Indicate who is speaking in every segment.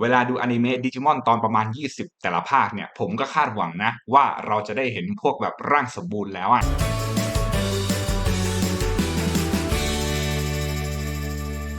Speaker 1: เวลาดูอนิเมะดิจิมอนตอนประมาณ 20 แต่ละภาคเนี่ย ผมก็คาดหวังนะ ว่าเราจะได้เห็นพวกแบบร่างสมบูรณ์แล้วอะ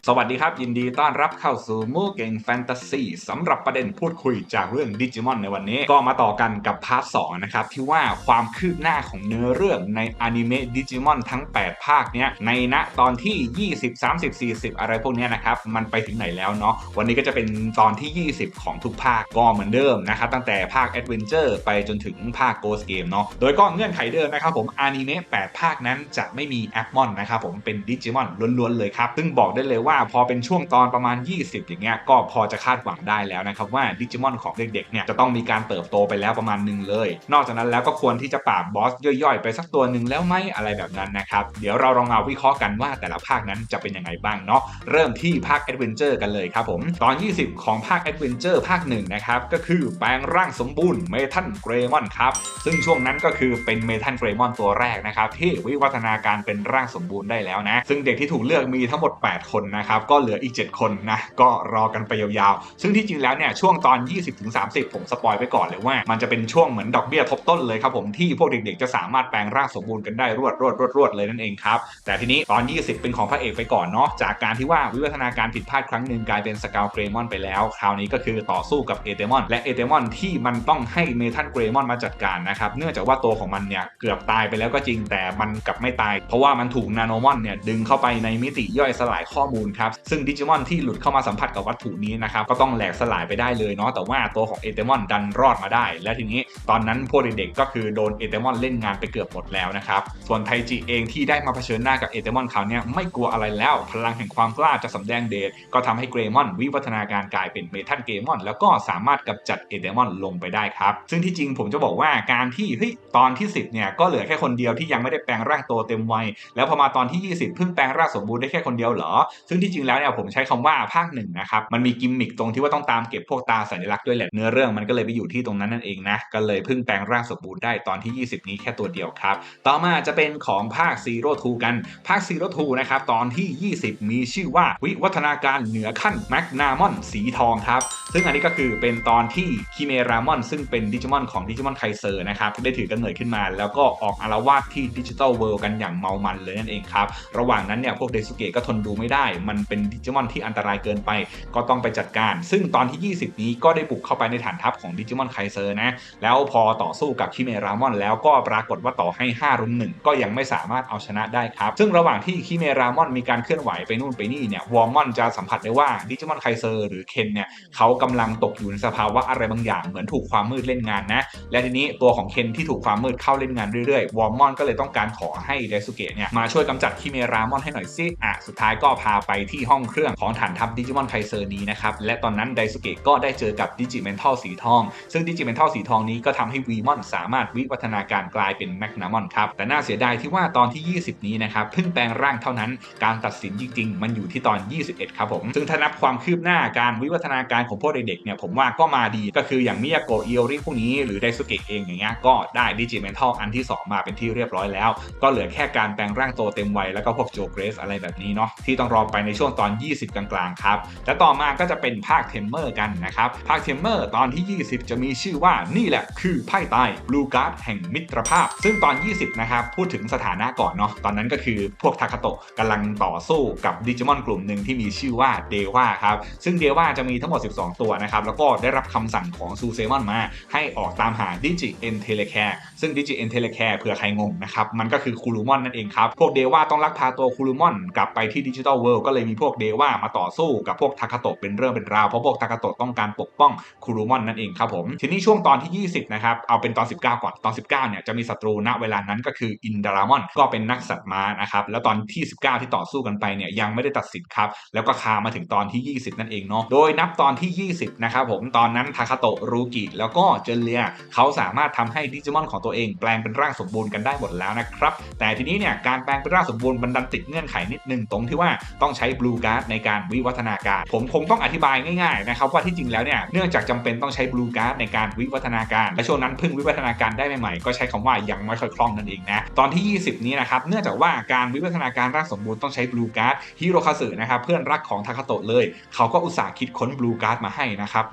Speaker 1: สวัสดีครับ ยินดีต้อนรับเข้าสู่มูเก่งแฟนตาซีสำหรับประเด็นพูดคุยจากเรื่องดิจิมอนในวันนี้ ก็มาต่อกันกับพาร์ท2นะครับ ที่ว่าความคืบหน้าของเนื้อเรื่องในอนิเมะดิจิมอนทั้ง 8 ภาคเนี้ยในณตอนที่ 20 30 40 อะไรพวกนี้นะครับ มันไปถึงไหนแล้วเนาะวันนี้ก็จะเป็นตอนที่ 20 ของทุกภาคก็เหมือนเดิมนะครับ ตั้งแต่ภาค Adventure ไปจนถึงภาค Ghost Game เนาะโดยก็เงื่อนไขเดิมนะครับผมอนิเมะ8ภาคนั้นจะไม่มีแอปมอนนะครับผมเป็นดิจิมอนล้วนๆเลยครับซึ่งบอกได้เลยว่าพอเป็นช่วงตอนประมาณ 20 อย่างเงี้ยก็พอจะคาดหวังได้แล้วนะครับว่าดิจิมอนของเด็กๆเนี่ยจะต้องมีการเติบโตไปแล้วประมาณหนึ่งเลย นอกจากนั้นแล้วก็ควรที่จะปราบบอสย่อยๆ ไปสักตัวหนึ่งแล้วไหมอะไรแบบนั้นนะครับ เดี๋ยวเราลองมาวิเคราะห์กันว่าแต่ละภาคนั้นจะเป็นยังไงบ้างเนาะเริ่มที่ภาค Adventure กันเลยครับผมตอน 20 ของภาค Adventure ภาคหนึ่งนะครับก็คือแปลงร่างสมบูรณ์เมทัลเกรมอนครับซึ่งช่วงนั้นก็คือเป็นเมทัลเกรมอนตัวแรกนะครับที่วิวัฒนาการเป็นร่างสมบูรณ์ได้แล้วนะซึ่งเด็กที่ถูกเลือกมีทั้งหมด 8 คนนะครับก็เหลืออีก 7 คนนะก็รอกันไปยาวๆ ซึ่งที่จริงแล้วเนี่ยช่วงตอน 20-30 ผมสปอยไปก่อนเลยว่ามันจะเป็นช่วงเหมือนดอกเบี้ยทบต้นเลยครับผมที่พวกเด็กๆจะสามารถแปลงร่างสมบูรณ์กันได้รวดรวดรวดรวดเลยนั่นเองครับแต่ทีนี้ตอน 20 เป็นของพระเอกไปก่อนเนาะจากการที่ว่าวิวัฒนาการผิดพลาดครั้งหนึ่งกลายเป็นสกาวเกรมอนไปแล้ว คราวนี้ก็คือต่อสู้กับเอเดมอนและเอเดมอนที่มันต้องให้เมทัลเกรมอนมาจัดการนะครับเนื่องจากว่าตัวของมันเนี่ยเกือบตายไปแล้วก็จริงแต่มันกลับไม่ตาย เพราะว่ามันถูกนาโนมอนเนี่ยดึงเข้าไปในมิติย่อยสลายข้อมูลครับ ซึ่งดิจิมอนที่หลุดเข้ามาสัมผัสกับวัตถุนี้นะครับ ก็ต้องแหลกสลายไปได้เลยเนาะ แต่ว่าตัวของเอเดมอนดันรอดมาได้ และทีนี้ตอนนั้นพวกเด็กๆก็คือโดนเอเดมอนเล่นงานไปเกือบหมดแล้วนะครับ ส่วนไทจิเองที่ได้มาเผชิญหน้ากับเอเดมอนคราวนี้ไม่กลัวอะไรแล้ว พลังแห่งความกล้าจะสำแดงเดช ก็ทำให้เกรมอนวิวัฒนาการกลายเป็นเมทัลเกรมอน แล้วก็สามารถกำจัดเอเดมอนลงไปได้ครับ ซึ่งที่จริงผมจะบอกว่าการที่เฮ้ยตอนที่ 10เนี่ยก็เหลือแค่คนเดียวที่ยังไม่ได้แปลงร่างโตเต็มวัย แล้วพอมาตอนที่ 20 เพิ่งแปลงร่างสมบูรณ์ได้แค่คนเดียวเหรอ ซึ่งที่จริงแล้วเนี่ยผมใช้คำว่าภาคหนึ่งนะครับมันมีกิมมิคตรงที่ว่าต้องตามเก็บพวกตาสัญลักษณ์ด้วยแหละเนื้อเรื่องมันก็เลยไปอยู่ที่ตรงนั้นนั่นเองนะก็เลยเพิ่งแปลงร่างสมบูรณ์ได้ตอนที่ 20 นี้แค่ตัวเดียวครับ ต่อมาจะเป็นของภาคซีโร่ทูกันภาคซีโร่ทูนะครับตอนที่ 20 มีชื่อว่าวิวัฒนาการเหนือขั้นแมกนามอนสีทองครับซึ่งอันนี้ก็คือเป็นตอนที่คิเมรามอนซึ่งเป็นดิจิมอนของดิจิมอนไคเซอร์นะครับได้ถือกำเนิดขึ้นมา แล้วก็ออกอารวาสที่ดิจิตอลเวิลด์กันอย่างเมามันเลยนั่นเองครับระหว่างนั้นเนี่ยพวกเดซุเกะก็ทนดูไม่ได้มันเป็นดิจิมอนที่อันตรายเกินไป ก็ต้องไปจัดการ ซึ่งตอนที่ 20 นี้ก็ได้บุกเข้าไปในฐานทัพของดิจิมอนไคเซอร์นะ แล้วพอต่อสู้กับคิเมรามอน แล้วก็ปรากฏว่าต่อให้5รุมหนึ่งก็ยังไม่สามารถเอาชนะได้ครับ ซึ่งระหว่างที่คิเมรามอนมีการเคลื่อนไหวไปนู่นไปนี่เนี่ยวอร์มอนจะสัมผัสได้ว่าดิจิมอนไคเซอร์หรือเคนเนี่ยเขากำลังตกอยู่ในสภาวะอะไรบางอย่างเหมือนถูกความมืดเล่นงานนะ และทีนี้ตัวของเคนที่ถูกความมืดเข้าเล่นงานเรื่อยๆ วอร์มอนก็เลยต้องการขอให้เดซุเกะเนี่ยมาช่วยกำจัดคิเมรามอนให้หน่อยสิอะสุดท้ายก็พาไปที่ห้องเครื่องของฐานทัพดิจิมอนไคเซอร์นี้นะครับ และตอนนั้นไดซุเกะก็ได้เจอกับดิจิเมนทัลสีทอง ซึ่งดิจิเมนทัลสีทองนี้ก็ทำให้วีมอนสามารถวิวัฒนาการกลายเป็นแมกนามอนครับ แต่น่าเสียดายที่ว่าตอนที่ 20 นี้นะครับเพิ่งแปลงร่างเท่านั้น การตัดสินจริง ๆ มันอยู่ที่ตอน 21 ครับผม ซึ่งถ้านับความคืบหน้าการวิวัฒนาการของพวกเด็กๆเนี่ยผมว่าก็มาดีก็คืออย่างมิยาโกะอิโอริพวกนี้หรือไดซุเกะเองอย่างเงี้ยก็ได้ดิจิเมนทัลอันที่ 2 มาเป็นที่เรียบร้อยแล้ว ก็เหลือแค่การแปลงร่างโตเต็มวัยแล้วก็พวกโจเกรสอะไรแบบนี้เนาะที่ต้องรอไปในช่วงตอน 20 กลางๆครับและต่อมาก็จะเป็นภาคเทมเมอร์กันนะครับภาคเทมเมอร์ตอนที่ 20 จะมีชื่อว่านี่แหละคือไพ่ตายบลูการ์ดแห่งมิตรภาพ ซึ่งตอน 20 นะครับพูดถึงสถานะก่อนเนาะตอนนั้นก็คือพวกทาคาโตะกำลังต่อสู้กับดิจิมอนกลุ่มหนึ่งที่มีชื่อว่าเดวาครับซึ่งเดวาจะมีทั้งหมด 12 ตัวนะครับแล้วก็ได้รับคำสั่งของซูเซมอนมา ให้ออกตามหาดิจิเอ็นเทเลแคร์ซึ่งดิจิเอ็นเทเลแคร์เผื่อใครงงนะครับมันก็คือคูลูมอนนั่นเองครับพวกเดวาต้องลักพาตัวคูลูมอนกลับไปที่ดิจิตอลเวิลด์ก็เลยมีพวกเดว่ามาต่อสู้กับพวกทาคาโตะเป็นเรื่องเป็นราวเพราะพวกทาคาโตะต้องการปกป้องคูลูมอนนั่นเองครับผมทีนี้ช่วงตอนที่ 20นะครับเอาเป็นตอน 19 ก่อนตอน 19เนี่ยจะมีศัตรูณเวลานั้นก็คืออินดารามอนก็เป็นนักสัตว์ม้านะครับแล้วตอนที่ 19 ที่ต่อสู้กันไปเนี่ยยังไม่ได้ตัดสินครับแล้วก็คามาถึงตอนที่ 20 นั่นเองเนาะโดยนับตอนที่ 20นะครับผมตอนนั้นทาคาโตะรูกิแล้วก็เจนเลียเขาสามารถทำให้ดิจิมอนของตัวเองแปลงเป็นร่างสมบูรณ์กันได้หมดแล้วนะครับแต่ทีนี้เนี่ยการแปลงเป็นร่างสมบูรณ์มันดันติดเงื่อนไขนิดนึงตรงที่ว่าต้องใช้ช้บลูการ์ดในการวิวัฒนาการ ผมคงต้องอธิบายง่ายๆนะครับว่าที่จริงแล้วเนี่ยเนื่องจากจำเป็นต้องใช้บลูการ์ดในการวิวัฒนาการ และช่วงนั้นเพิ่งวิวัฒนาการได้ใหม่ๆก็ใช้คำว่ายังไม่ค่อยคล่องนั่นเองนะตอนที่ 20 นี้นะครับเนื่องจากว่าการวิวัฒนาการร่างสมบูรณ์ต้องใช้บลูการ์ดฮิโรคาสึนะครับเพื่อนรักของทาคาโตะเลย เขาก็อุตส่าห์คิดค้นบลูการ์ดมาให้นะครับ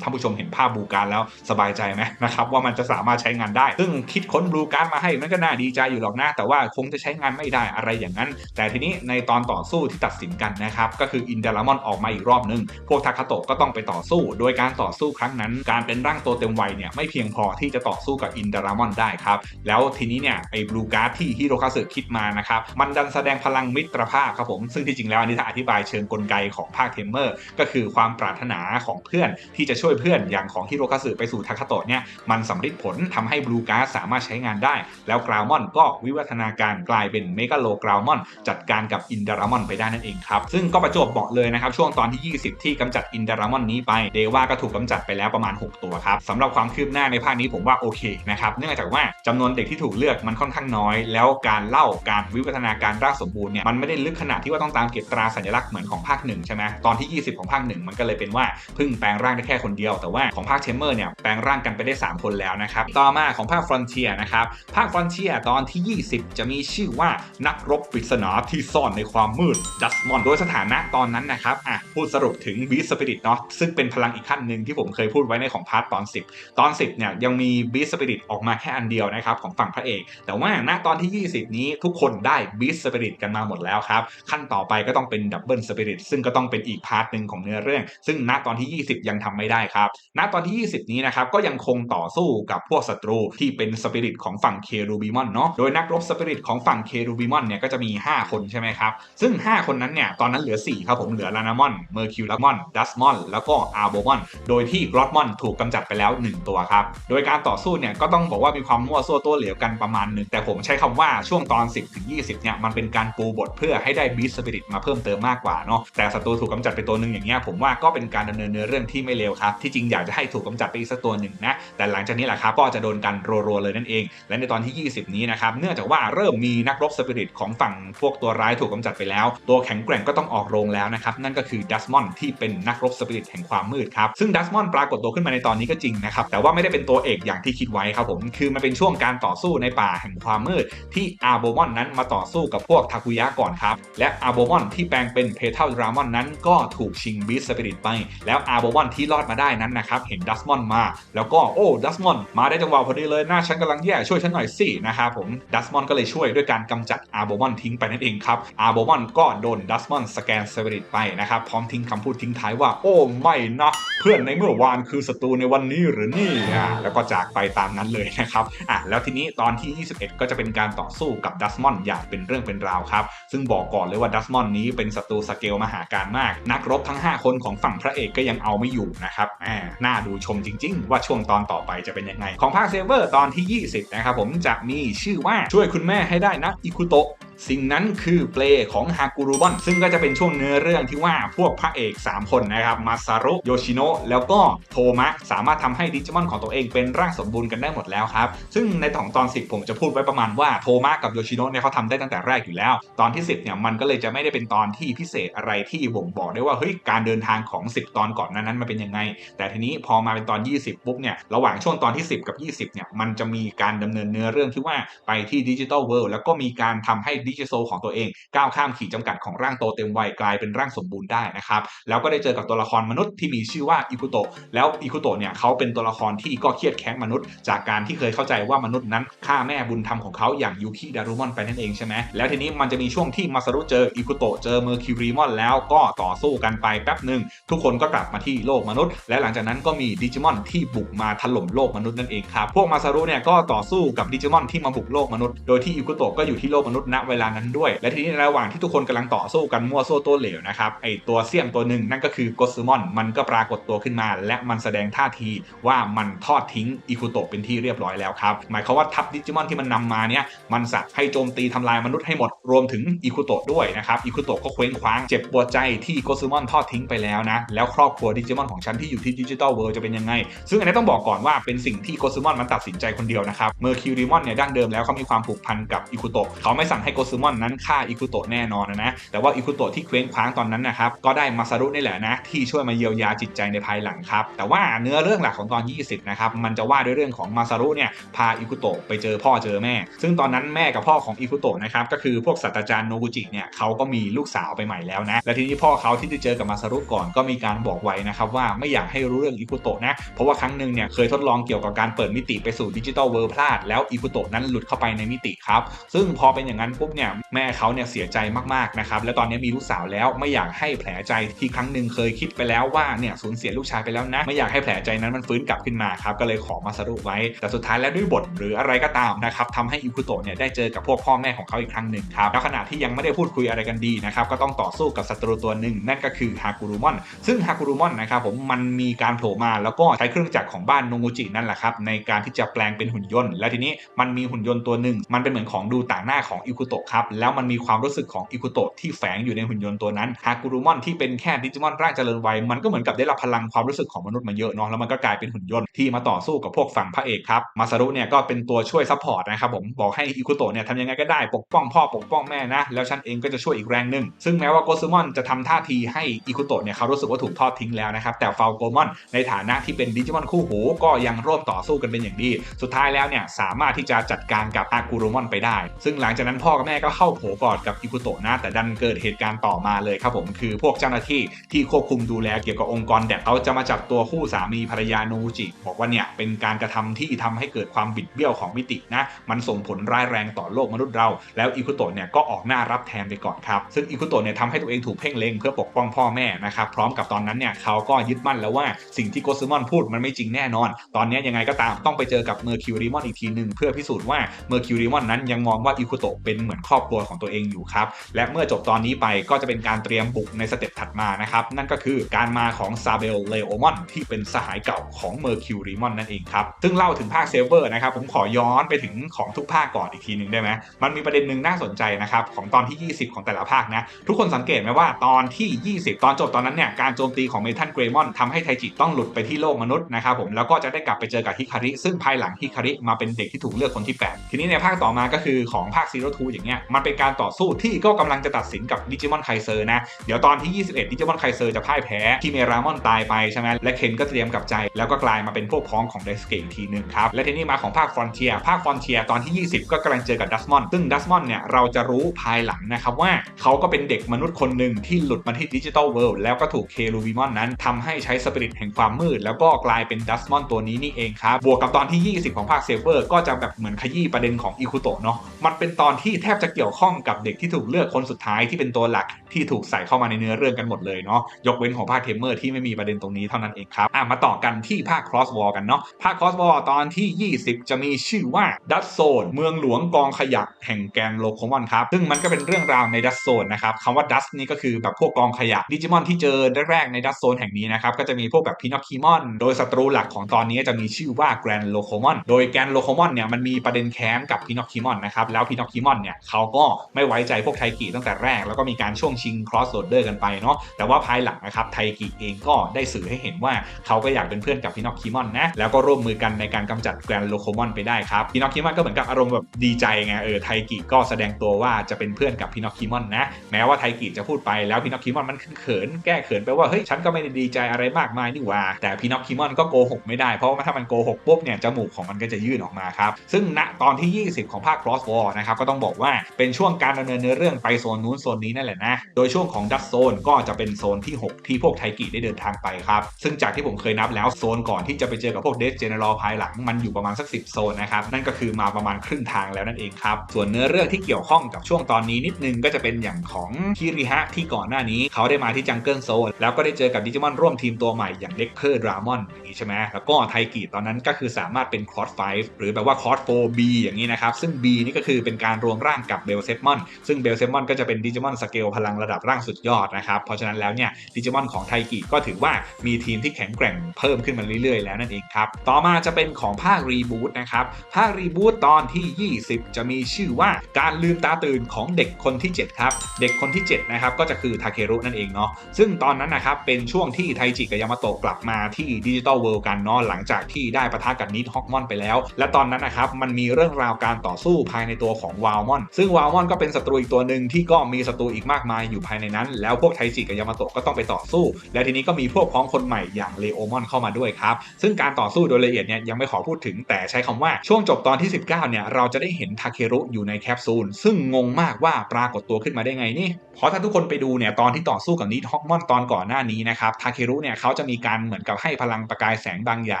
Speaker 1: ท่านผู้ชมเห็นภาพบลูการ์ดแล้วสบายใจไหมนะครับว่ามันจะสามารถใช้งานได้ ซึ่งคิดค้นบลูการ์ดมาให้มันก็น่าดีใจอยู่หรอกนะแต่ว่าคงจะใช้งานไม่ได้อะไรอย่างนั้น แต่ทีนี้ในตอนต่อสู้ที่ตัดสินกันนะครับ ก็คืออินเดลามอนออกมาอีกรอบนึง พวกทาคาโตะก็ต้องไปต่อสู้ โดยการต่อสู้ครั้งนั้น การเป็นร่างตัวเต็มวัยเนี่ยไม่เพียงพอที่จะต่อสู้กับอินเดลามอนได้ครับ แล้วทีนี้เนี่ยไอ้บลูการ์ดที่ฮิโรคาสึคิดมานะครับมันดันแสดงพลังมิตรภาพครับผมซึ่งที่จริงแล้วอันนี้ถ้าอธิบายเชิงกลไกของภาคเทมเมอร์ก็คือความปรารถนาของเพื่อนที่จะช่วยเพื่อนอย่างของฮิโรคาสึไปสู่ทาคาโตะเนี่ยมันสำเร็จผลทำให้บลูการ์ดสามารถใช้งานได้ แล้วกราวมอนก็วิวัฒนาการกลายเป็นเมกาโลกราวมอนจัดการกับอินเดรามอนไปได้นั่นเองครับ ซึ่งก็ประจวบเหมาะเลยนะครับ ช่วงตอนที่ 20 ที่กำจัดอินเดรามอนนี้ไป เดว่าก็ถูกกำจัดไปแล้วประมาณ 6 ตัวครับสำหรับความคืบหน้าในภาคนี้ผมว่าโอเคนะครับ เนื่องจากว่าจำนวนเด็กที่ถูกเลือกมันค่อนข้างน้อย แล้วการเล่าการวิวัฒนาการร่างสมบูรณ์เนี่ยมันไม่ได้ลึกขนาดที่ว่าต้องตามเก็บตราสัญลักษณ์เหมือนของภาคหนึ่งใช่ไหมตอนที่ 20 ของภาคหนึ่งมันก็เลยเป็นว่าพิ่งแปลงร่างได้แค่คนเดียว แต่ว่าของภาคเทมเมอร์เนี่ยแปลงร่างกันไปได้ 3 คนแล้วนะครับต่อมาของภาคฟรอนเทียนะครับภาคฟรอนเทียตอนที่ 20 จะมีชื่อว่านักรบปริศนาที่ซ่อนในความมืดดัสมอนโดยสถานะตอนนั้นนะครับอะพูดสรุปถึงบีสปิริตเนาะซึ่งเป็นพลังอีกขั้นหนึ่งที่ผมเคยพูดไว้ในของพาร์ทตอน 10 ตอน 10เนี่ยยังมีบีสปิริตออกมาแค่อันเดียวนะครับของฝั่งพระเอก แต่ว่าณตอนที่ 20 นี้ทุกคนได้บีสปิริตกันมาหมดแล้วครับ ขั้นต่อไปก็ต้องเป็นดับเบิลสปิริตซึ่งก็ต้องเป็นอีกพาร์ทหนึ่งของเนื้อเรื่อง ซึ่งณตอนที่ 20 ยังทำไม่ได้ครับ ณตอนที่ 20 นี้นะครับก็ยังคงต่อสู้กับพวกศัตรูที่เป็นสปิริตของฝั่งเครูบิมอนเนาะโดยนักรบสปิริตของฝั่งเครูบิมอนเนี่ยก็จะมี 5 คนใช่ไหมครับซึ่ง 5 คนนั้นเนี่ยตอนนั้นเหลือ 4 ครับผมเหลือลานามอนเมอร์คิวลามอนดัสมอนแล้วก็อาร์โบมอนโดยที่กรอตมอนถูกกำจัดไปแล้ว 1 ตัวครับ โดยการต่อสู้เนี่ยก็ต้องบอกว่ามีความมั่วซั่วตัวเหลวกันประมาณหนึ่งแต่ผมใช้คำว่าช่วงตอน 10ถึง20เนี่ยมันเป็นการปูบทเพื่อให้ได้บีสสปิริตมาเพิ่มเติมมากกว่าเนาะแต่ศัตรูถูกกำจัดไปตัวหนึ่งอย่างเงี้ยผมว่าก็เป็นการดำเนินเนื้อเรื่องที่ไม่เลวครับที่จริงอยากจะให้ถูกกำจัดไปอีกสักตัวหนึ่งนะแต่หลังจากนี้แหละครับก็จะโดนกันรัวๆเลยนั่นเอง และในตอนที่ 20 นี้นะครับเนื่องจากว่าเริ่มมีนักรบสปิริตของฝั่งพวกตัวร้ายถูกกำจัดไปแล้ว ตัวแข็งแกร่งก็ต้องออกโรงแล้วนะครับ นั่นก็คือดัสมอนที่เป็นนักรบสปิริตแห่งความมืดครับ ซึ่งดัสมอนปรากฏตัวขึ้นมาในตอนนี้ก็จริงนะครับ แต่ว่าไม่ได้เป็นตัวเอกอย่างที่คิดไว้ครับผม คือมันเป็นช่วงการต่อสู้ในป่าแห่งความมืด ที่อาร์โบมอนนั้นมาต่อสู้กับพวกทาคุยะก่อนครับ และอาร์โบมอนที่แปลงเป็นเพเทลดรามอนนั้นก็ถูกชิงบีสสปิริตไป แล้วอาร์โบมอนที่รอดมาได้นั้นนะครับ เห็นดัสมอนมา แล้วก็โอ้ดัสมอนมาได้จังหวะพอดีเลยหน้าฉันกำลังแย่ช่วยฉันหน่อยสินะครับผมดัสมอนก็เลยช่วยด้วยการกำจัดอาโบมอนทิ้งไปนั่นเองครับอาโบมอนก็โดนดัสมอนสแกนสปิริตไปนะครับ พร้อมทิ้งคำพูดทิ้งท้ายว่า โอ้ไม่นะ เพื่อนในเมื่อวานคือศัตรูในวันนี้หรือนี่อะแล้วก็จากไปตามนั้นเลยนะครับอะแล้วทีนี้ตอนที่ 21 ก็จะเป็นการต่อสู้กับดัสมอนอย่างเป็นเรื่องเป็นราวครับ ซึ่งบอกก่อนเลยว่าดัสมอนนี้เป็นศัตรูสเกลมหาการมาก นักรบทั้ง 5 คนของฝั่งพระเอกก็ยังเอาไม่อยู่นะครับอ่าน่าดูชมจริง ๆ ว่าช่วงตอนต่อไปจะเป็นยังไง ของภาคเซเวอร์ตอนที่ 20 นะครับผมจะมีชื่อว่าช่วยคุณแม่ให้ได้นะอิคุโตะ สิ่งนั้นคือเปลของฮากุรุบอน ซึ่งก็จะเป็นช่วงเนื้อเรื่องที่ว่าพวกพระเอก 3 คนนะครับมาซารุโยชิโนะแล้วก็โทมะ สามารถทำให้ดิจิมอนของตัวเองเป็นร่างสมบูรณ์กันได้หมดแล้วครับ ซึ่งในตอนตอน 10 ผมจะพูดไว้ประมาณว่าโทมะกับโยชิโนะเนี่ยเขาทำได้ตั้งแต่แรกอยู่แล้ว ตอนที่ 10เนี่ยมันก็เลยจะไม่ได้เป็นตอนที่พิเศษอะไรที่บ่งบอกได้ว่าเฮ้ยการเดินทางของ 10 ตอนก่อนนั้นนั้นมันเป็นยังไง แต่ทีนี้พอมาเป็นตอน 20 ปุ๊บเนี่ยระหว่างช่วงตอนที่ 10 กับ 20เนี่ยมันจะมีการดำเนินเนื้อเรื่องที่ว่าไปที่ดิจิทัลเวิลด์แล้วก็มีการทำให้ดิจิทัลของตัวเองก้าวข้ามขีดจำกัดของร่างโตเต็มวัยกลายเป็นร่างสมบูรณ์ได้นะครับแล้วก็ได้เจอกับตัวละครมนุษย์ที่มีชื่อว่าอิคุโตะแล้วอิคุโตะเนี่ยเขาเป็นตัวละครที่ก็เครียดแค้นมนุษย์ จากการที่เคยเข้าใจว่ามนุษย์นั้นฆ่าแม่บุญธรรมของเขาอย่างยูคิดารุมอนไปนั่นเองใช่ไหมแล้วทีนี้มันจะมีช่วงที่มาซารุเจออิคุโตะเจอเมอร์คิวรีมอนแล้วก็ต่อสู้กันไปแป๊บหนึ่งทุกคนก็กลับมาที่โลกมนุษย์ และหลังจากนั้นก็มีดิจิมอนที่บุกมาถล่มโลกมนุษย์นั่นเองครับพวกมาซารุเนี่ยก็ต่อสู้กับดิจิมอนที่มาบุกโลกมนุษย์โดยที่อิคุโตะก็อยู่ที่โลกมนุษย์ณเวลานั้นด้วย และทีนี้ในระหว่างที่ทุกคนกำลังต่อสู้กันมั่วโซ่วตัวเหลวนะครับไอตัวเสี่ยมตัวหนึ่งนั่นก็คือโกซูมอนมันก็ปรากฏตัวขึ้นมา และมันแสดงท่าทีว่ามันทอดทิ้งอิคุโตะเป็นที่เรียบร้อยแล้วครับหมายความว่าทัพดิจิมอนที่มันนำมาเนี่ยมันสักให้โจมตีทำลายมนุษย์ให้หมดรวมถึงอิคุโตะด้วยนะครับอิคุโตะก็เคว้งคว้างเจ็บปวดใจที่โกซูมอนทอดทิ้งไปแล้วนะแล้วครอบครัวดิจิมอนของฉันที่อยู่ที่ดิจิตอลเวิลด์จะเป็นยังไง ซึ่งอันนี้ต้องบอกก่อนว่าเป็นสิ่งที่โกซูมอนมันตัดสินใจคนเดียวนะครับเมอร์คิวริมอนเนี่ยดั้งเดิมแล้วเขามีความผูกพันกับอิคุโตะเขาไม่สั่งให้โกซึมอนนั้นฆ่าอิคุโตะแน่นอนนะแต่ว่าอิคุโตะที่เคว้งคว้างตอนนั้นนะครับก็ได้มาซารุนี่แหละนะที่ช่วยมาเยียวยาจิตใจในภายหลังครับแต่ว่าเนื้อเรื่องหลักของตอน 20 นะครับมันจะว่าด้วยเรื่องของมาซารุเนี่ยพาอิคุโตะไปเจอพ่อเจอแม่ ซึ่งตอนนั้นแม่กับพ่อของอิคุโตะนะครับก็คือพวกศาสตราจารย์โนกุจิเนี่ยเขาก็มีลูกสาวไปใหม่แล้วนะและทีนี้พ่อเขาที่ได้เจอกับมาซารุก่อนก็มีการบอกไว้นะครับว่าไม่อยากให้รู้เรื่องอิคุโตะนะเพราะว่าครั้งหนึ่งเนี่ยเคยทดลองเกี่ยวกับการเปิดมิติไปสู่ดิจิตอลเวิร์พลาดแล้วอิคุโตะนั้นหลุดเข้าไปในมิติครับซึ่งพอเป็นอย่างนั้นปุ๊บเนี่ยแม่เขาเนี่ยเสียใจมากๆนะครับแล้วตอนนี้มีลูกสาวแล้วไม่อยากให้แผลใจที่ครั้งหนึ่งเคยคิดไปแล้วว่าเนี่ยสูญเสียลูกชายไปแล้วนะไม่อยากให้แผลใจนั้นมันฟื้นกลับขึ้นมาครับก็เลยขอมาสรุปไว้ แต่สุดท้ายแล้วด้วยบทหรืออะไรก็ตามนะครับทำให้อิคุโตะเนี่ยได้เจอกับพวกพ่อแม่ของเขาอีกครั้งหนึ่งครับแล้วขณะที่ยังไม่ได้พูดคุยอะไรกันดีนะครับก็ต้องต่อสู้กับศัตรูตัวหนึ่งนั่นก็คือฮากุรุมอน ซึ่งฮากุรุมอนนะครับผมมันมีการโผล่มาแล้วก็ใช้เครื่องจักรของบ้านโนงูจินั่นแหละครับในการที่จะแปลงเป็นหุ่นยนต์ และทีนี้มันมีหุ่นยนต์ตัวหนึ่งมันเป็นเหมือนของดูต่างหน้าของอิคุโตะครับ แล้วมันมีความรู้สึกของอิคุโตะที่แฝงอยู่ในหุ่นยนต์ตัวนั้นฮากุรุมอนที่เป็นแค่ดิจิมอนร่างเจริญวัยมันก็เหมือนกับได้รับพลังความรู้สึกของมนุษย์มาเยอะเนาะแล้วมันก็กลายเป็นหุ่นยนต์ที่มาต่อสู้กับพวกฝั่งพระเอกครับมาซารุเนี่ยก็เป็นตัวช่วยซัพพอร์ตนะครับผมบอกให้อิคุโตะเนี่ยทำยังไงก็ได้ปกป้องพ่อปกป้องแม่นะแล้วฉันเองก็จะช่วยอีกแรงหนึ่งซึ่งแม้ว่าโกซึมอนจะทำท่าทีให้อิคุโตะเนี่ยเขารู้สึกว่าถูกทอดทิ้งแล้วนะครับแต่ฟาโกมอนในฐานะที่เป็นดิจิมอนคู่หูก็ยังร่วมต่อสู้กันเป็นอย่างดี สุดท้ายแล้วเนี่ยสามารถที่จะจัดการกับอากูโรมอนไปได้ ซึ่งหลังจากนั้นพ่อกับแม่ก็เข้าโผกอดกับอิคุโตะนะ แต่ดันเกิดเหตุการณ์ต่อมาเลยครับผมคือพวกเจ้าหน้าที่ที่ควบคุมดูแลเกี่ยวกับองค์กรแดดเขาจะมาจับตัวคู่สามีภรรยาโนอุจิ บอกว่าเนี่ยเป็นการกระทำที่ทำให้เกิดความบิดเบี้ยวของมิตินะ มันส่งผลร้ายแรงต่อโลกมนุษย์เรา แล้วอิคุโตะเนี่ยก็ออกหน้ารับแทนไปก่อนครับ ซึ่งอิคุโตะเนี่ยทำให้ตัวเองถูกเพ่งเล็งเพื่อปกป้องพ่อแม่นะครับพร้อมกับตอนนั้นเนี่ยเขาก็ยึดมั่นแล้วว่าสิ่งที่โกซึมอนพูดมันไม่จริงแน่นอน ตอนนี้ยังไงก็ตามต้องไปเจอกับเมอร์คิวริมอนอีกทีหนึ่งเพื่อพิสูจน์ว่าเมอร์คิวริมอนนั้นยังมองว่าอิคุโตะเป็นเหมือนครอบครัวของตัวเองอยู่ครับ และเมื่อจบตอนนี้ไปก็จะเป็นการเตรียมบุกในสเต็ปถัดมานะครับ นั่นก็คือการมาของซาเบลเลโอมอนที่เป็นสหายเก่าของเมอร์คิวริมอนนั่นเองครับ ซึ่งเล่าถึงภาคเซเวอร์นะครับ ผมขอย้อนไปถึงของทุกภาคก่อนอีกทีหนึ่งได้ไหมมันมีประเด็นหนึ่งน่าสนใจนะครับ ของตอนที่ 20 ของแต่ละภาคนะ ทุกคนสังเกตไหมว่าตอนที่ 20 ตอนจบตอนนั้นเนี่ยการโจมตีของเมทัลเกรมอนทำให้ไทจิต้องหลุดไปที่โลกมนุษย์นะครับผมแล้วก็จะได้กลับไปเจอกับฮิคาริซึ่งภายหลังฮิคาริมาเป็นเด็กที่ถูกเลือกคนที่ 8 ทีนี้ในภาคต่อมาก็คือของภาคซีโรทูอย่างเงี้ยมันเป็นการต่อสู้ที่ก็กำลังจะตัดสินกับดิจิมอนไคเซอร์นะ เดี๋ยวตอนที่ 21 ดิจิมอนไคเซอร์จะพ่ายแพ้ที่เมรามอนตายไปใช่ไหมและเคนก็เตรียมกับใจ แล้วก็กลายมาเป็นพวกพ้องของไดสเกตทีหนึ่งครับ และทีนี้มาของภาคฟอนเทียภาคฟอนเทียตอนที่ 20 ก็กำลังเจอกับดัสมอนซึ่งดัสมอนเนี่ยเราจะรู้ภายหลังนะครับว่าเขาก็เป็นเด็กมนุษย์คนหนึ่งที่หลุดมาที่ดิจิตอลเวิลด์แล้วก็ถูกเคลูวิมอนนั้นทำให้ใช้สปิริตแห่งความมืด แล้วก็กลายเป็นดัสมอนตัวนี้นี่เองครับบวกกับตอนที่ 20 ของภาคเซเวอร์ก็จะแบบเหมือนขยี้ประเด็นของอิคุโตะเนาะมันเป็นตอนที่แทบจะเกี่ยวข้องกับเด็กที่ถูกเลือกคนสุดท้ายที่เป็นตัวหลักที่ถูกใส่เข้ามาในเนื้อเรื่องกันหมดเลยเนาะยกเว้นของภาคเทมเมอร์ที่ไม่มีประเด็นตรงนี้เท่านั้นเองครับอะมาต่อกันที่ภาค Cross War กันเนาะภาค Cross War ตอนที่ 20 จะมีชื่อว่าดัตโซนเมืองหลวงกองขยะแห่งแกนโลโคมอนครับซึ่งมันก็เป็นเรื่องราวในดัตโซนนะครับคำว่าดัสนี่ก็คือแบบพวกกองขยะดิจิมอนที่เจอแรกๆในดัตโซนแห่งนี้นะครับก็จะมีพวกแบบพินอคคิมอนโดยศัตรูหลักของตอนนี้จะมีชื่อว่าแกรนโลโคมอนโดยแกรนโลโคมอนเนี่ยมันมีประเด็นแค้นกับพินอคคิมอนนะครับแล้วพินอคคิมอนเนี่ยเขาก็ไม่ไว้ใจพวกไทกิตั้งแต่แรก แล้วก็มีการช่วงชิงครอสโ o ดเดอร์กันไปเนาะแต่ว่าภายหลังนะครับไทกิเองก็ได้สื่อให้เห็นว่าเขาก็อยากเป็นเพื่อนกับพินอคคิมอนนะแล้วก็ร่วมมือกันในการกำจัดแกรนโลโคมอนไปได้ครับพินอคคิมอนก็เหมือนกับอารมณ์แบบดีใจไงเออไทกิก็แสดงตัวว่าจะเป็นเพื่อนกับพินอคคิมอนนะแม้ว่าไทกิจะพูดไปแล้วพินอคคิมอนมันเขินแก้เขินไปว่าเฮ้ยฉันก็ไม่ได้ดีใจอะไรมากมายนี่หว่า แต่พินอคคิมอนก็โกหกไม่ได้เพราะว่าถ้ามันโกหกปุ๊บเนี่ยจมูกของมันก็จะยื่นออกมาครับซึ่งณตอนที่ 20 ของภาค Cross War นะครับก็ต้องบอกว่าเป็นช่วงการดำเนินเนื้อเรื่องไปโซนนู้นโซนนี้นั่นแหละนะ โดยช่วงของดัตโซนก็จะเป็นโซนที่ 6 ที่พวกไทกิได้เดินทางไปครับ ซึ่งจากที่ผมเคยนับแล้วโซนก่อนที่จะไปเจอกับพวกเดสเจเนอเรลภายหลังมันอยู่ประมาณสัก 10 โซนนะครับ นั่นก็คือมาประมาณครึ่งทางแล้วนั่นเองครับ ส่วนเนื้อเรื่องที่เกี่ยวข้องกับช่วงตอนนี้นิดนึงก็จะเป็นอย่างของคิริฮะที่ก่อนหน้านี้เขาได้มาที่จังเกิลโซนแล้วก็ได้เจอกับดิจิมอนร่วมทีมตัวใหม่อย่างเด็กเพอร์ดรามอนอย่างนี้ใช่ไหมแล้วก็ไทกิตอนนั้นก็คือสามารถเป็นคอร์สไฟหรือแบบว่าคอร์สโฟบีอย่างนี้นะครับซึ่ง B นี่ก็คือเป็นการรวมร่างกับเบลเซมอนซึ่งเบลเซมอนก็จะเป็นดิจิมอนสเกลพลังระดับร่างสุดยอดนะครับเพราะฉะนั้นแล้วเนี่ยดิจิมอนของไทกิก็ถือว่ามีทีมที่แข็งแกร่งเพิ่มขึ้นมาเรื่อยๆ แล้วนั่นเองครับต่อมาจะเป็นของภาครีบูตนะครับภาครีบูตตอนที่ 20 จะมีชื่อว่าการลืมตาตื่นของเด็กคนที่ 7 ครับ เด็กคนที่ 7 นะครับ ก็จะคือทาเครุนั่นเองเนาะซึ่งตอนนั้นนะครับ เป็นช่วงที่ไทจิกับยามาโตะกลับมาที่ดิจิตอลเวิลด์กันเนาะหลังจากที่ได้ปะทะกับนิดฮอกมอนไปแล้ว และตอนนั้นนะครับ มันมีเรื่องราวการต่อสู้ภายในตัวของวาลมอนซึ่งวาลมอนก็เป็นศัตรูอีกตัวหนึ่งที่ก็มีศัตรูอีกมากมายอยู่ภายในนั้น แล้วพวกไทจิกับยามาโตะก็ต้องไปต่อสู้ และทีนี้ก็มีพวกพ้องคนใหม่อย่างเลโอมอนเข้ามาด้วยครับ ซึ่งการต่อสู้โดยละเอียดเนี่ยยังไม่ขอพูดถึงแต่ใช้คำว่าช่วงจบตอนที่ 19 เนี่ยเราจะได้เห็นทาเครุอยู่ในแคปซูลซึ่งงงมากว่าปรากฏตัวขึ้นมาได้ไงนี่เพราะถ้าทุกคนไปดูเนี่ยตอนที่ต่อสู้กับนิดฮอกมอนตอนก่อนหน้านี้นะครับทาเครุเนี่ยเขาจะมีการเหมือนกับให้พลังประกายแสงบางอย่า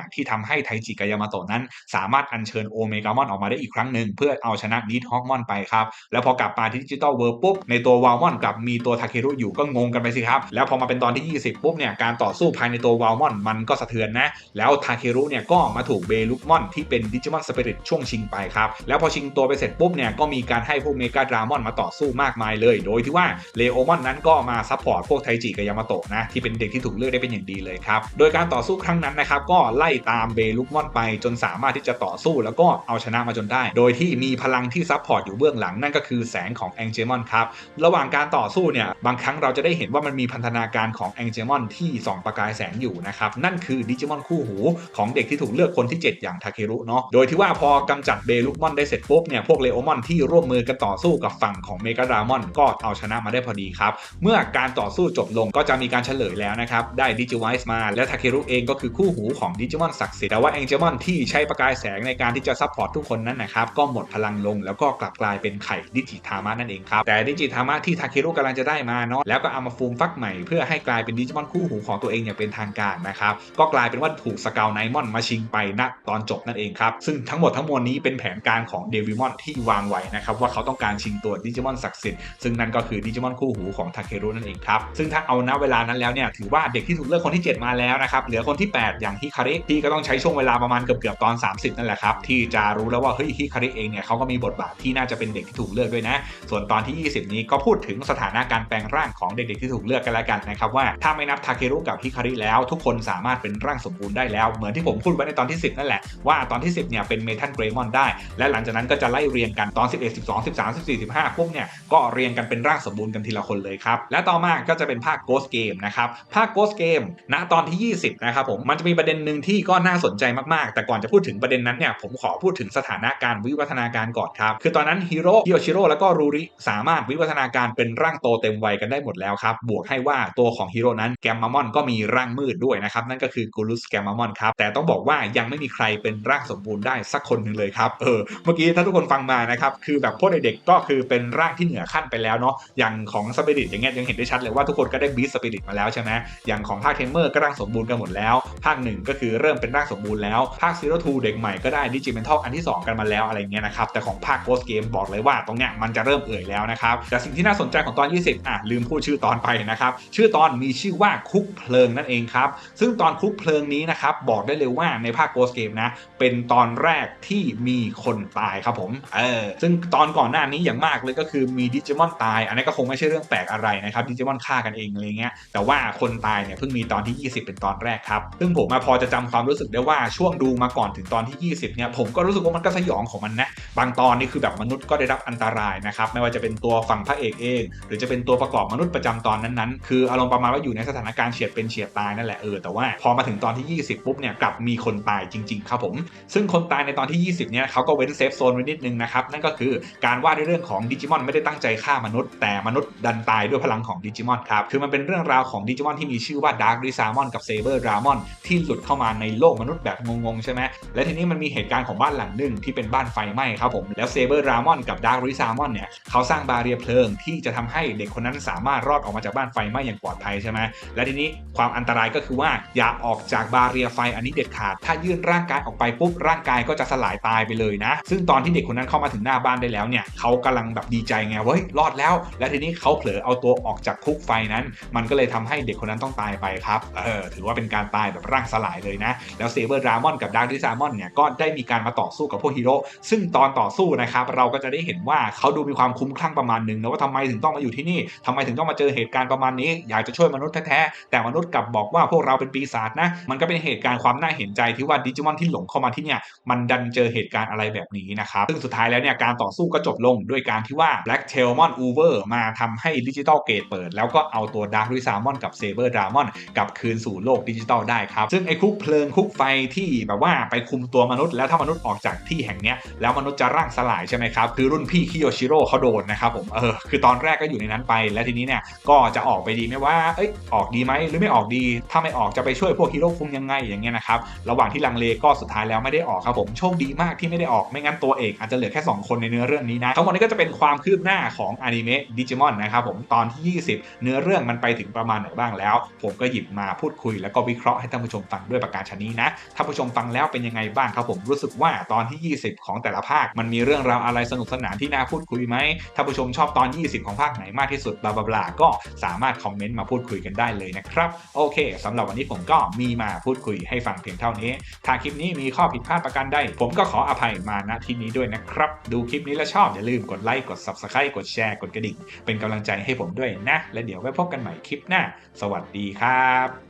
Speaker 1: ง ที่ทำให้ไทจิกับยามาโตะนั้น สามารถอัญเชิญโอเมกามอนออกมาได้อีกครั้งหนึ่งเพื่อเอาชนะนิดฮอกมอนไปครับแล้วพอกลับมาที่ดิจิตอลเวิร์ปุ๊บในตัววาลมอนกลับมีตัวทาเครุอยู่ก็งงกันไปสิครับ แล้วพอมาเป็นตอนที่ 20 ปุ๊บเนี่ยการต่อสู้ภายในตัววาลมอนมันก็สะเทือนนะ แล้วทาเครุเนี่ยก็มาถูกเบลุกมอนที่เป็นดิจิมอนสปิริตช่วงชิงไปครับแล้วพอชิงตัวไปเสร็จปุ๊บเนี่ยก็มีการให้พวกเมกาดรามอนมาต่อสู้มากมายเลย โดยที่ว่าเลโอมอนนั้นก็มาซัพพอร์ตพวกไทจิกับยามาโตะนะที่เป็นเด็กที่ถูกเลือกได้เป็นอย่างดีเลยครับโดยการต่อสู้ครั้งนั้นนะครับก็ไล่ตามเบลุกมอนไปจนสามารถที่จะต่อสู้แล้วก็เอาชนะมาจนได้ โดยที่มีพลังที่ซัพพอร์ตอยู่เบื้องหลังนั่นก็คือแสงของแองเจมอนครับ ระหว่างการต่อสู้เนี่ยบางครั้งเราจะได้เห็นว่ามันมีพันธนาการของแองเจมอนที่ส่องประกายแสงอยู่นะครับ นั่นคือดิจิมอนคู่หูของเด็กที่ถูกเลือกคนที่ 7 อย่างทาเครุเนาะโดยที่ว่าพอกำจัดเบลุกมอนได้เสร็จปุ๊บเนี่ยพวกเลโอมอนที่ร่วมมือกันต่อสู้กับฝั่งของเมกาดรามอนก็เอาชนะมาได้พอดีครับเมื่อการต่อสู้จบลงก็จะมีการเฉลยแล้วนะครับได้ดิจิไวส์มาและทาเครุเองก็คือคู่หูของดิจิมอนศักดิ์สิทธิ์แต่ว่าแองเจมอนที่ใช้ประกายแสงในการที่จะซัพพอร์ตทุกคนนั้นนะครับก็หมดพลังลงแล้วก็กลับกลายเป็นไข่ดิจิทามะนั่นเองครับ แต่ดิจิทามะที่ทาเคโรุกำลังจะได้มาเนาะแล้วก็เอามาฟูมฟักใหม่เพื่อให้กลายเป็นดิจิมอนคู่หูของตัวเองอย่างเป็นทางการนะครับก็กลายเป็นว่าถูกสกาวไนมอนมาชิงไปณตอนจบนั่นเองครับซึ่งทั้งหมดทั้งมวลนี้เป็นแผนการของเดวิมอนที่วางไว้นะครับว่าเขาต้องการชิงตัวดิจิมอนศักดิ์สิทธิ์ซึ่งนั่นก็คือดิจิมอนคู่หูของทาเคโรุนั่นเองครับซึ่งถ้าเอาณเวลานั้นแล้วเนี่ยถือว่าเด็กที่ถูกเลือกคนที่ 7 มาแล้วนะครับเหลือคนที่ 8 อย่างฮิคาริที่ก็ต้องใช้ช่วงเวลาประมาณเกือบๆตอน 30 นั่นแหละครับที่จะรู้แล้วว่าเฮ้ยฮิคาริเองเนี่ยเขาก็มีบทบาทที่น่าจะเป็นเด็กที่ถูกเลือกด้วยนะ ส่วนตอนที่ 20 นี้ก็พูดถึงสถานะการแปลงร่างของเด็กๆที่ถูกเลือกกันแล้วกันนะครับว่าถ้าไม่นับทาเครุกับฮิคาริแล้วทุกคนสามารถเป็นร่างสมบูรณ์ได้แล้วเหมือนที่ผมพูดไว้ในตอนที่ 10 นั่นแหละว่าตอนที่ 10เนี่ยเป็นเมทัลเกรมอนได้ และหลังจากนั้นก็จะไล่เรียงกันตอน 11 12 13 14 15ปุ๊บเนี่ยก็เรียงกันเป็นร่างสมบูรณ์กันทีละคนเลยครับและต่อมาก็จะเป็นภาค Ghost Game นะครับภาค Ghost Game ณตอนที่ 20 นะครับผมมันจะมีประเด็นหนึ่งที่ก็น่าสนใจมากๆ แต่ก่อนจะพูดถึงประเด็นนั้นเนี่ยผมขอพูดถึงสถานะการวิวัฒนาการก่อนครับคือตอนนั้นฮีโร่ฮิโอชิโร่แล้วก็รูริสามารถวิวัฒนาการเป็นร่างโตเต็มวัยกันได้หมดแล้วครับ บวกให้ว่าตัวของฮีโร่นั้นแกมมามอนก็มีร่างมืดด้วยนะครับ นั่นก็คือกูลุสแกมมามอนครับ แต่ต้องบอกว่ายังไม่มีใครเป็นร่างสมบูรณ์ได้สักคนหนึ่งเลยครับ เออ เมื่อกี้ถ้าทุกคนฟังมานะครับ คือแบบพวกเด็กๆก็คือเป็นร่างที่เหนือขั้นไปแล้วเนาะ อย่างของสปิริตอย่างเงี้ยยังเห็นได้ชัดเลยว่าทุกคนก็ได้บีสสปิริตมาแล้วใช่ไหมอย่างของภาคเทมเมอร์ก็ร่างสมบูรณ์กันหมดแล้ว ภาคหนึ่งก็คือเริ่มเป็นร่างสมบูรณ์แล้ว ภาคซีโร่ทูเด็กใหม่ก็ได้ดิจิเมนทัลอันที่ 2 กันมาแล้วอะไรเงี้ยนะครับ แต่ของภาคโกสเกมบอกเลยว่าตรงเนี้ยมันจะเริ่มเอ่ยแล้วนะครับ แต่สิ่งที่น่าสนใจของตอน 20 อะลืมพูดชื่อตอนไปนะครับ ชื่อตอนมีชื่อว่าคุกเพลิงนั่นเองครับ ซึ่งตอนคุกเพลิงนี้นะครับบอกได้เลยว่าในภาคโกสเกมนะ เป็นตอนแรกที่มีคนตายครับผมเออซึ่งตอนก่อนหน้านี้อย่างมากเลยก็คือมีดิจิมอนตาย อันนี้ก็คงไม่ใช่เรื่องแปลกอะไรนะครับดิจิมอนฆ่ากันเองอะไรเงี้ยแต่ว่าคนตายเนี่ยเพิ่งมีตอนที่ 20 เป็นตอนแรกครับซึ่งผมมาพอจะจำความรู้สึกได้ว่าช่วงดูมาก่อนถึงตอนที่ 20เนี่ยผมก็รู้สึกว่ามันก็สยองของมันนะบางตอนนี่คือแบบมนุษย์ก็ได้รับอันตรายนะครับไม่ว่าจะเป็นตัวฝั่งพระเอกเอง หรือจะเป็นตัวประกอบมนุษย์ประจำตอนนั้นๆ คืออารมณ์ประมาณว่าอยู่ในสถานการณ์เฉียดเป็นเฉียดตายนั่นแหละเออแต่ว่าพอมาถึงตอนที่ 20 ปุ๊บเนี่ยกลับมีคนตายจริง ๆ ครับผม ซึ่งคนตายในตอนที่ 20 เนี่ยเขาก็เว้นเซฟโซนไว้นิดนึงนะครับนั่นก็คือการว่าด้วยเรื่องของดิจิมอนไม่ได้ตั้งใจฆ่ามนุษย์ แต่มนุษย์ดันตายด้วยพลังของดิจิมอนครับคือมันเป็นเรื่องราวของดิจิมอนที่มีชื่อว่าดาร์กริซามอนกับเซเบอร์ดรามอนที่หลุดเข้ามาในโลกมนุษย์แบบงงๆใช่ไหมและทีนี้มันมีเหตุการณ์ของบ้านหลังหนึ่งที่เป็นบ้านไฟไหม้ครับผมแล้วเซเบอร์ดรามอนกับดาร์กริซามอนเนี่ยเขาสร้างบาเรียเพลิงที่จะทำให้เด็กคนนั้นสามารถรอดออกมาจากบ้านไฟไหม้อย่างปลอดภัยใช่ไหมและทีนี้ความอันตรายก็คือว่าอย่าออกจากบาเรียไฟอันนี้เด็ดขาด ถ้ายื่นร่างกายออกไปปุ๊บร่างกายก็จะสลายตายไปเลยนะ ซึ่งตอนที่เด็กคนนั้นเข้ามาถึงหน้าบ้านได้แล้วเนี่ยเขากำลังแบบดีใจไงเว้ยรอดแล้ว และทีนี้เขาเผลอเอาตัวออกจากคุกไฟนั้น มันก็เลยทำให้เด็กคนนั้นต้องตายไปครับเออถือว่าเป็นการตายแบบร่างสลายเลยนะ แล้วเซเบอร์ดรามอนกับดาร์ดิซามอนเนี่ยก็ได้มีการมาต่อสู้กับพวกฮีโร่ซึ่งตอนต่อสู้นะครับเราก็จะได้เห็นว่าเขาดูมีความคุ้มคลั่งประมาณหนึ่งนะว่าทำไมถึงต้องมาอยู่ที่นี่ทำไมถึงต้องมาเจอเหตุการณ์ประมาณนี้ อยากจะช่วยมนุษย์แท้ๆแต่มนุษย์กลับบอกว่าพวกเราเป็นปีศาจนะ มันก็เป็นเหตุการณ์ความน่าเห็นใจที่ว่าดิจิมอนที่หลงเข้ามาที่เนี่ยมันดันเจอเหตุการณ์อะไรแบบนี้นะครับซึ่งสุดท้ายแล้วเนี่ยการต่อสู้ก็จบลงด้วยการที่ว่า Black t a i l m o n o v e r มาทำให้ดิจิตอลเกตเปิด แล้วก็เอาตัว Dark r i s a m o n กับ Saber Dramon กลับคืนสู่โลกดิจิตอลได้ครับซึ่งไอ้คุกเพลิงคุกไฟที่แบบว่าไปคุมตัวมนุษย์ แล้วถ้ามนุษย์ออกจากที่แห่งเนี้ยแล้วมนุษย์จะร่างสลายใช่ไหมครับคือรุ่นพี่คิโยชิโร่เขาโดนนะครับผมเออคือตอนแรกก็อยู่ในนั้นไป แล้วทีนี้เนี่ยก็จะออกไปดีไหมว่าเอ้ยออกดีไหมหรือไม่ออกดี ถ้าไม่ออกจะไปช่วยพวกฮีโร่คุงยังไงอย่างเงี้ยนะครับระหว่างที่ลังเลก็สุดท้ายแล้วไม่ได้ออกครับผมโชคดีมากที่ไม่ได้ออกไม่งั้นตัวเอกอาจจะเหลือแค่ 2 คนในเนื้อเรื่องนี้นะทั้งหมดนี้ก็จะเป็นความคืบหน้าของอนิเมะดิจิมอนนะครับผมตอนที่ 20 เนื้อเรื่องมันไปถึงประมาณไหนบ้างแล้ว ผมก็หยิบมาพูดคุย แล้วก็วิเคราะห์ให้ท่านผู้ชมฟังด้วยประการชนนี้นะท่านผู้ชมฟังแล้วเป็นยังไงบ้างครับผมรู้สึกว่าตอนที่ 20 ของแต่ละภาคมันมีเรื่องราวอะไรสนุกสนานที่น่าพูดคุยไหมท่านผู้ชมชอบตอน 20 ของภาคไหนมากที่สุดบลาบลาบลาก็สามารถคอมเมนต์มาพูดคุยกันได้เลยนะครับ โอเคสำหรับวันนี้ผมก็มีมาพูดคุยให้ฟังเพียงเท่านี้ ถ้าคลิปนี้มีข้อผิดพลาดประการใดผมก็ขออภัยมาณที่นี้ด้วยนะครับ ดูคลิปนี้แล้วชอบอย่าลืมกดไลค์กด Subscribe กดแชร์กดกระดิ่ง เป็นกำลังใจให้ผมด้วยนะ และเดี๋ยวไว้พบกันใหม่คลิปหน้า สวัสดีครับ